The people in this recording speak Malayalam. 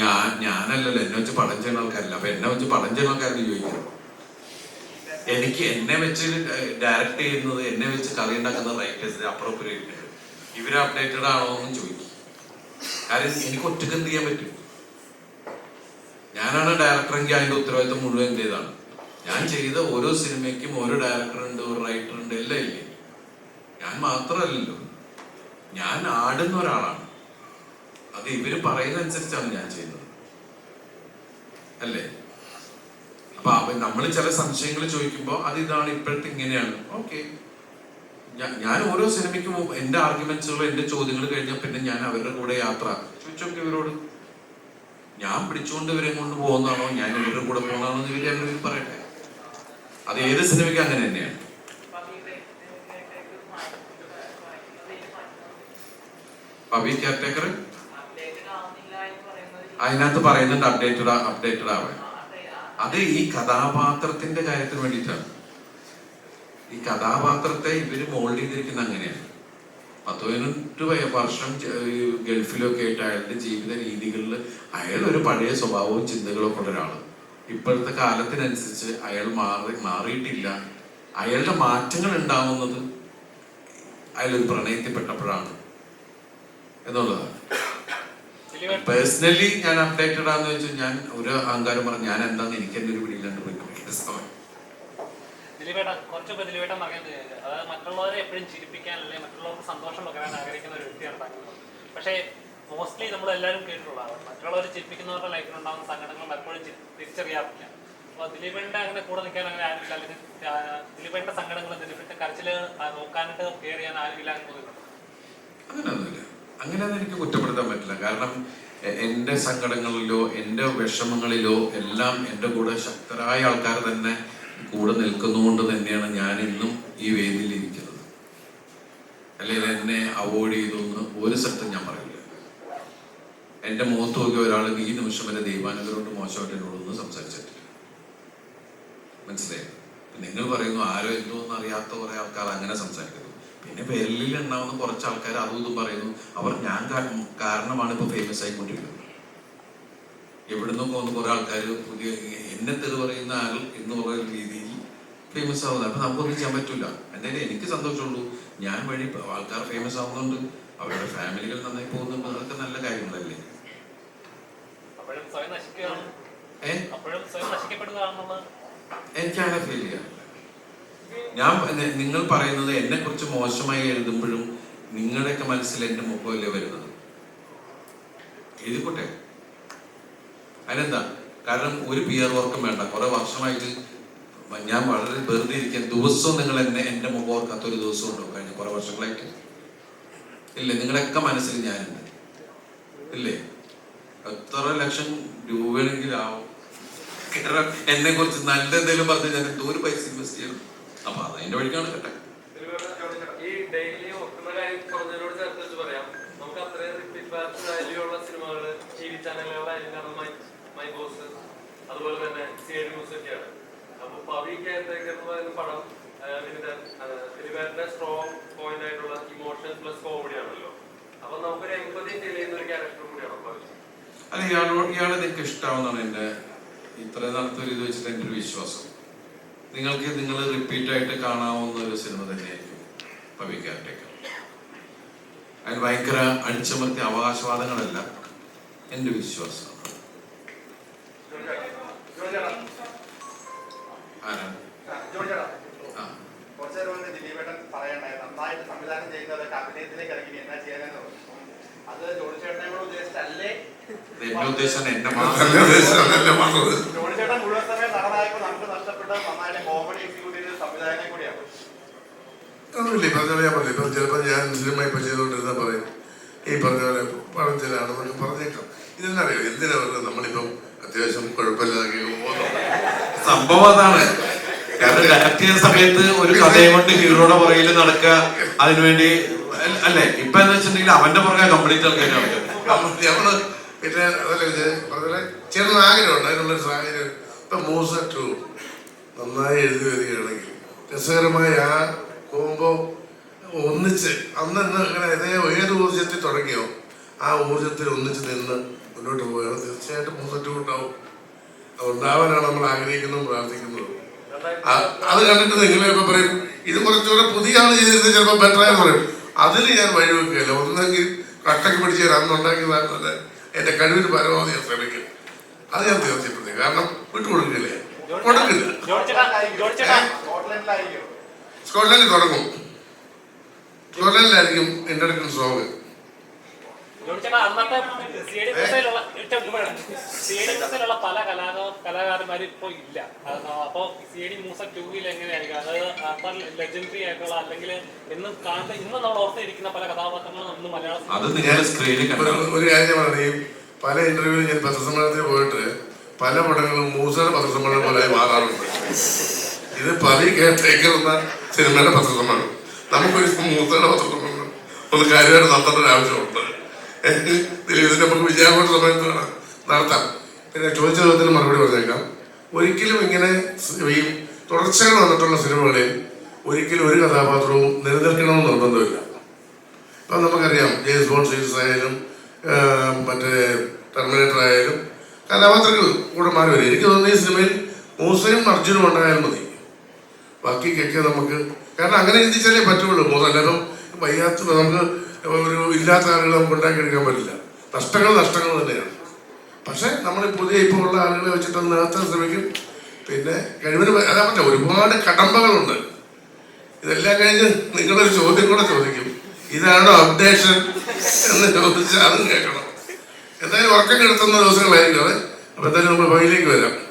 ഞാൻ ഞാനല്ലല്ലോ എന്നെ വെച്ച് പടം ചെയ്യുന്ന ആൾക്കാരില്ല. അപ്പൊ എന്നെ വെച്ച് പടം ചെയ്യുന്ന ആൾക്കാരോട് ചോദിക്കുന്നു എനിക്ക് എന്നെ വെച്ച് ഡയറക്റ്റ് ചെയ്യുന്നത് എന്നെ വെച്ച് കറി ഉണ്ടാക്കുന്ന റൈറ്റേഴ്സിന് അപ്രോപ്രിയേറ്റ് ഇവർ അപ്ഡേറ്റഡ് ആണോ എന്ന് ചോദിക്കും. കാര്യം എനിക്ക് ഒറ്റയ്ക്ക് എന്ത് ചെയ്യാൻ പറ്റും? ഞാനാണ് ഡയറക്ടറെങ്കിൽ അതിന്റെ ഉത്തരവാദിത്വം മുഴുവൻ എന്റേതാണ്. ഞാൻ ചെയ്ത ഓരോ സിനിമയ്ക്കും ഓരോ ഡയറക്ടർ ഉണ്ട് ഒരു റൈറ്റർ ഉണ്ട് എല്ലാം ഇല്ലേ? ഞാൻ മാത്രമല്ലല്ലോ. ഞാൻ ആടുന്ന ഒരാളാണ്. അത് ഇവർ പറയുന്ന അനുസരിച്ചാണ് ഞാൻ ചെയ്യുന്നത്. അല്ലേ? അപ്പൊ അവ നമ്മൾ ചില സംശയങ്ങൾ ചോദിക്കുമ്പോൾ അത് ഇതാണ് ഇപ്പോഴത്തെ ഇങ്ങനെയാണ്. ഓക്കെ. ഞാൻ ഓരോ സിനിമയ്ക്കും എന്റെ ആർഗ്യുമെന്റ്സുകൾ എന്റെ ചോദ്യങ്ങൾ കഴിഞ്ഞാൽ പിന്നെ ഞാൻ അവരുടെ കൂടെ യാത്ര. ചോദിച്ചോക്കെ ഇവരോട്. ഞാൻ പിടിച്ചുകൊണ്ട് ഇവരെ കൊണ്ട് പോകുന്നതാണോ? ഞാൻ ഇവരുടെ കൂടെ പോകുന്നതാണോ ഇവർ പറയട്ടെ. അത് ഏത് സിനിമയ്ക്ക് അങ്ങനെ തന്നെയാണ്. പവി കെയർടേക്കർ അതിനകത്ത് പറയുന്നുണ്ട് അപ്ഡേറ്റഡ് അപ്ഡേറ്റഡ് ആവാൻ. അത് ഈ കഥാപാത്രത്തിന്റെ കാര്യത്തിന് വേണ്ടിയിട്ടാണ്. ഈ കഥാപാത്രത്തെ ഇവർ മോൾഡ് ചെയ്തിരിക്കുന്ന അങ്ങനെയാണ്. പത്ത് പതിനെട്ട് വർഷം ഗൾഫിലൊക്കെ ആയിട്ട് അയാളുടെ ജീവിത രീതികളിൽ അയാൾ ഒരു പഴയ സ്വഭാവവും ചിന്തകളും ഒക്കെ ഒരാൾ. ഇപ്പോഴത്തെ കാലത്തിനനുസരിച്ച് അയാൾ മാറി മാറിയിട്ടില്ല. അയാളുടെ മാറ്റങ്ങൾ ഉണ്ടാവുന്നത് അയാൾ ഒരു പ്രണയത്തിൽപ്പെട്ടപ്പോഴാണ് എന്നുള്ളതാണ്. പേഴ്സണലി ഞാൻ അപ്ഡേറ്റഡ് ആണെന്ന് വെച്ചാൽ ഞാൻ ഒരു അഹങ്കാരം പറഞ്ഞു ഞാൻ എന്താന്ന് എനിക്ക് എന്റെ ഒരു പിടിയില്ലാണ്ട് പോയി ദിലീപേട്ട കുറച്ച് ദിലീപേട്ടൻ പറയുന്നത്. അതായത് മറ്റുള്ളവരെ എപ്പോഴും ചിരിപ്പിക്കാൻ അല്ലെങ്കിൽ മറ്റുള്ളവർക്ക് സന്തോഷം പകരാൻ ആഗ്രഹിക്കുന്ന ഒരു വ്യക്തിയാണ് താങ്കൾ പക്ഷേ മോസ്റ്റ്ലി നമ്മൾ എല്ലാവരും കേട്ടിട്ടുള്ളതാണ് മറ്റുള്ളവരെ ചിരിപ്പിക്കുന്നവരുടെ ലൈഫിൽ ഉണ്ടാകുന്ന സങ്കടങ്ങൾ എപ്പോഴും തിരിച്ചറിയാറില്ല. അപ്പോൾ ദിലീപേട്ടന്റെ അങ്ങനെ കൂടെ നിൽക്കാൻ അങ്ങനെ ആരുമില്ല അല്ലെങ്കിൽ ദിലീപേട്ടന്റെ സങ്കടങ്ങൾ ദിലീപേട്ടന്റെ കരച്ചിൽ നോക്കാനായിട്ട് കെയർ ചെയ്യാൻ ആരുമില്ല എന്ന് തോന്നുന്നു. അങ്ങനെയൊന്നുമില്ല അങ്ങനെയൊന്നും എനിക്ക് കുറ്റപ്പെടുത്താൻ പറ്റില്ല. കാരണം എന്റെ സങ്കടങ്ങളിലോ എന്റെ വിഷമങ്ങളിലോ എല്ലാം എന്റെ കൂടെ ശക്തരായ ആൾക്കാർ തന്നെ കൂടെ നിൽക്കുന്നതുകൊണ്ട് തന്നെയാണ് ഞാൻ ഇന്നും ഈ വേദിയിൽ ഇരിക്കുന്നത്. അല്ലെങ്കിൽ എന്നെ അവോയ്ഡ് ചെയ്തൊന്ന് ഒരു സ്ഥലത്തും ഞാൻ പറയില്ല. എന്റെ മുഖത്ത് നോക്കിയ ഒരാൾ ഈ നിമിഷം വരെ ദൈവാനുഗ്രഹോട് മോശമായിട്ട് എന്നോടൊന്നും സംസാരിച്ചിട്ടില്ല. മനസ്സിലായി? നിങ്ങൾ പറയുന്നു ആരോ എന്തോ എന്ന് അറിയാത്ത കുറെ ആൾക്കാർ അങ്ങനെ സംസാരിക്കുന്നു. പിന്നെ പേരിൽ ഉണ്ടാവുന്ന കുറച്ച് ആൾക്കാർ അതും ഇതും പറയുന്നു. അവർ ഞാൻ കാരണമാണ് ഇപ്പൊ ഫേമസ് ആയിക്കൊണ്ടിരിക്കുന്നത് എവിടുന്നോ പോകുന്ന കുറെ ആൾക്കാർ പുതിയ എന്നെ തെറി പറയുന്ന ആൾ എന്ന് പറയുന്ന രീതിയിൽ ഫേമസ് ആവുന്നത് അപ്പൊ നമുക്കൊന്നും ചെയ്യാൻ പറ്റില്ല എന്തായാലും എനിക്ക് സന്തോഷമുള്ളൂ. ഞാൻ വഴി ആൾക്കാർ ഫേമസ് ആവുന്നുണ്ട്. അവരുടെ ഫാമിലികൾ നന്നായി പോകുന്നുണ്ട്. അതൊക്കെ നല്ല കാര്യങ്ങളല്ലേ? എനിക്കാണ് എനിക്കങ്ങനെ ഫീൽ ചെയ്യാറില്ല ഞാൻ നിങ്ങൾ പറയുന്നത് എന്നെ കുറിച്ച് മോശമായി എഴുതുമ്പോഴും നിങ്ങളുടെയൊക്കെ മനസ്സിൽ എന്റെ മുഖമല്ലേ വരുന്നത്? എഴുതിക്കോട്ടെ. അതിനെന്താ? കാരണം ഒരു പിയർ വർക്കും വേണ്ട. കുറെ വർഷമായിട്ട് ഞാൻ വളരെ വെറുതെ ഇരിക്കാൻ ദിവസവും നിങ്ങൾ എന്നെ എന്റെ മുഖം ഓർക്കാത്ത ഒരു ദിവസം ഉണ്ടോ? കഴിഞ്ഞ കുറെ വർഷങ്ങളായിട്ട്. ഇല്ലേ? നിങ്ങളുടെയൊക്കെ മനസ്സിൽ ഞാനുണ്ട്. ഇല്ലേ? എത്ര ലക്ഷം രൂപയാണെങ്കിലും ആവും. കാരണം എന്നെ കുറിച്ച് നല്ല എന്തെങ്കിലും പറഞ്ഞ് ഞാൻ എന്തോ ഒരു പൈസ ഇൻവെസ്റ്റ് ചെയ്യണം? അപ്പൊ അത് അതിന്റെ വഴിക്കാണ് കേട്ടെ ഈ ഡെയിലി ഒക്കുന്ന കാര്യം പറഞ്ഞതിനോട് ചേർത്ത് വെച്ച് പറയാം. നമുക്ക് അത്രയും റിപ്പീറ്റ് വാല്യൂ ഉള്ള സിനിമകൾ ടി വി മൈ മൈ അതുപോലെ തന്നെ സി ഐ ന്യൂസ് ഒക്കെയാണ്. അപ്പൊ പവി കെയർടേക്കർ എന്ന് പറയുന്ന പടം ദിലീപേട്ടന്റെ സ്ട്രോങ് പോയിന്റ് ആയിട്ടുള്ള ഇമോഷൻ പ്ലസ് കോമഡി ആണല്ലോ. അപ്പൊ നമുക്കൊരു ഫീൽ ചെയ്യുന്ന ഒരു ക്യാരക്ടർ കൂടിയാണ് പവി? അല്ല ഇയാളോട് ഇയാളെ നിങ്ങൾക്ക് ഇഷ്ടമാവുന്നതാണ് എന്റെ ഇത്രയും നാളത്തെ ഒരു ഇത് വെച്ചിട്ട് എന്റെ ഒരു വിശ്വാസം. നിങ്ങൾക്ക് നിങ്ങൾ റിപ്പീറ്റ് ആയിട്ട് കാണാവുന്ന ഒരു സിനിമ തന്നെയായിരിക്കും പവി കെയർടേക്കർ അതിന് ഭയങ്കര അടിച്ചമർത്തിയ അവകാശവാദങ്ങളല്ല എന്റെ വിശ്വാസം. ആരാണ് സംവിധാനം ചെയ്യുന്നവരൊക്കെ അഭിനയത്തിലേക്ക് ഇറങ്ങി എന്നാ ചെയ്യാനെന്ന് പറഞ്ഞു അത് ജോണിച്ചേട്ടനെ കൂടെ ഉദ്ദേശിച്ചല്ലേ ഇത് എന്റെ ഉദ്ദേശം എന്റെ മാത്രം ജോണിച്ചേട്ടൻ മുഴുവൻ സമയം നടനായപ്പോൾ നമുക്ക് നഷ്ടപ്പെട്ട നന്നായിട്ട് കോമഡി എക്സിക്യൂട്ട് ചെയ്ത സംവിധായകനെ കൂടിയാണ് ഒന്നുമില്ല ഈ പറഞ്ഞ പോലെ ഞാൻ പറഞ്ഞു ഇപ്പം ചിലപ്പോൾ ഞാൻ മുസ്ലിമായി ഇപ്പം ചെയ്തുകൊണ്ടിരുന്ന പറയും ഈ പറഞ്ഞ പോലെ പണം ചിലാണെന്നൊക്കെ പറഞ്ഞേക്കാം ഇതെന്നറിയോ എന്തിനാ പറഞ്ഞത് നമ്മളിപ്പം അത്യാവശ്യം കുഴപ്പമില്ലാതെ സംഭവം അതാണ്. കാരണം ഡയറക്ട് സമയത്ത് ഒരു കഥയും കൊണ്ട് ഹീറോയുടെ പുറകിൽ നടക്കുക അതിനുവേണ്ടി അല്ലെ? ഇപ്പൊ എന്ന് വെച്ചിട്ടുണ്ടെങ്കിൽ അവന്റെ പുറകെ കംപ്ലീറ്റ് ആൾക്കാർ നടക്കുക നമ്മൾ പിന്നെ അതല്ലേ പറഞ്ഞ ചെറിയ ആഗ്രഹമുണ്ട് അതിനുള്ളൊരു സാഹചര്യം. ഇപ്പൊ മൂസ ടു നന്നായി എഴുതി വരികയാണെങ്കിൽ രസകരമായ ആ കോമ്പോ ഒന്നിച്ച് അന്ന് ഇന്ന് അങ്ങനെ ഇതേ ഏത് ഊർജത്തിൽ തുടങ്ങിയോ ആ ഊർജത്തിൽ ഒന്നിച്ച് നിന്ന് മുന്നോട്ട് പോവുകയാണ്. തീർച്ചയായിട്ടും മുന്നോട്ട് ഉണ്ടാവും. അത് ഉണ്ടാവാനാണ് നമ്മൾ ആഗ്രഹിക്കുന്നതും പ്രാർത്ഥിക്കുന്നതും. ആ- അത് കണ്ടിട്ട് നിങ്ങളെ ഇപ്പൊ പറയും ഇത് കുറച്ചുകൂടെ പുതിയ ആൾ ചെയ്തിരുന്നത് ചിലപ്പോൾ ബെറ്റർ ആയെന്ന് പറയും. അതിൽ ഞാൻ വഴിവെക്കുകയില്ല. ഒന്നെങ്കിൽ കട്ടക്ക് പിടിച്ച് തരാം അന്നുണ്ടാക്കിയതാണ് തന്നെ എന്റെ കഴിവിന് പരമാവധി ഞാൻ ശ്രമിക്കും. അത് ഞാൻ തീർച്ചയായിട്ടും കാരണം വിട്ടുകൊടുക്കില്ലേ. കൊടുക്കില്ല. സ്കോട്ട്ലൻഡിൽ തുടങ്ങും. സ്കോട്ട്ലൻഡിലായിരിക്കും ഇൻട്രഡക്ഷൻ സോങ്. സി പല കലാകാ കലാകാരന്മാരും ഇപ്പോൾ ഇല്ല. അത് അപ്പോ സി ഡി മൂസ ടൂവിൽ എങ്ങനെയായിരിക്കും? അതായത് അത്ര ലെജൻഡറി ആയിട്ടുള്ള അല്ലെങ്കിൽ എന്നും കാണുന്ന ഇന്നും നമ്മൾ ഓർത്തിരിക്കുന്ന പല കഥാപാത്രങ്ങളും മലയാളം ഒരു ഒരു കാര്യം പല ഇന്റർവ്യൂ ഞാൻ പത്രസമ്മേളനത്തിൽ പോയിട്ട് പല പടങ്ങളും മൂസയുടെ പത്രസമ്മേളനം പോലെ മാറാറുണ്ട്. ഇത് പല കേട്ടേക്കുന്ന സിനിമയുടെ പത്രസമ്മേളനം. നമുക്കൊരു മൂസയുടെ പത്രസമ്മേളനം. ഒന്ന് കാര്യമായിട്ട് നടത്തേണ്ട ആവശ്യമുണ്ട്. ഇതിന് നമുക്ക് വിജയാഘോഷ സമയത്ത് നടത്താം. പിന്നെ ചോദിച്ച ചോദ്യത്തിന് മറുപടി പറഞ്ഞേക്കാം. ഒരിക്കലും ഇങ്ങനെ ഈ തുടർച്ചകൾ വന്നിട്ടുള്ള സിനിമകളിൽ ഒരിക്കലും ഒരു കഥാപാത്രവും നിലനിൽക്കണമെന്ന് നിർബന്ധമില്ല. ഇപ്പം നമുക്കറിയാം ജെയിംസ് ബോൺ സീരീസ് ആയാലും മറ്റേ ടെർമിനേറ്റർ ആയാലും കഥാപാത്രങ്ങൾ കൂടെ മാറി വരും. എനിക്ക് തോന്നുന്നു ഈ സിനിമയിൽ മൂസയും അർജുനും ഉണ്ടായാലും മതി. ബാക്കിക്കൊക്കെ നമുക്ക് കാരണം അങ്ങനെ ചിന്തിച്ചാലേ പറ്റുള്ളൂ. മൂന്നല്ലപ്പം വയ്യാത്ത നമുക്ക് ഒരു ഇല്ലാത്ത ആളുകൾ നമുക്ക് ഉണ്ടാക്കിയെടുക്കാൻ പറ്റില്ല. നഷ്ടങ്ങൾ നഷ്ടങ്ങൾ തന്നെയാണ്. പക്ഷെ നമ്മൾ പുതിയ ഇപ്പോൾ ഉള്ള ആളുകളെ വെച്ചിട്ട് നിർത്താൻ ശ്രമിക്കും. പിന്നെ കഴിവിന് അതാ പറ്റില്ല ഒരുപാട് കടമ്പകളുണ്ട്. ഇതെല്ലാം കഴിഞ്ഞ് നിങ്ങളൊരു ചോദ്യം കൂടെ ചോദിക്കും. ഇതാണോ അപ്ഡേഷൻ എന്ന് ചോദിച്ചാൽ അതും കേൾക്കണം. എന്തായാലും ഉറക്കം കിടത്തുന്ന ദിവസങ്ങളായിരിക്കും അത്. അപ്പം എന്തായാലും നമ്മൾ വഴിയിലേക്ക് വരാം.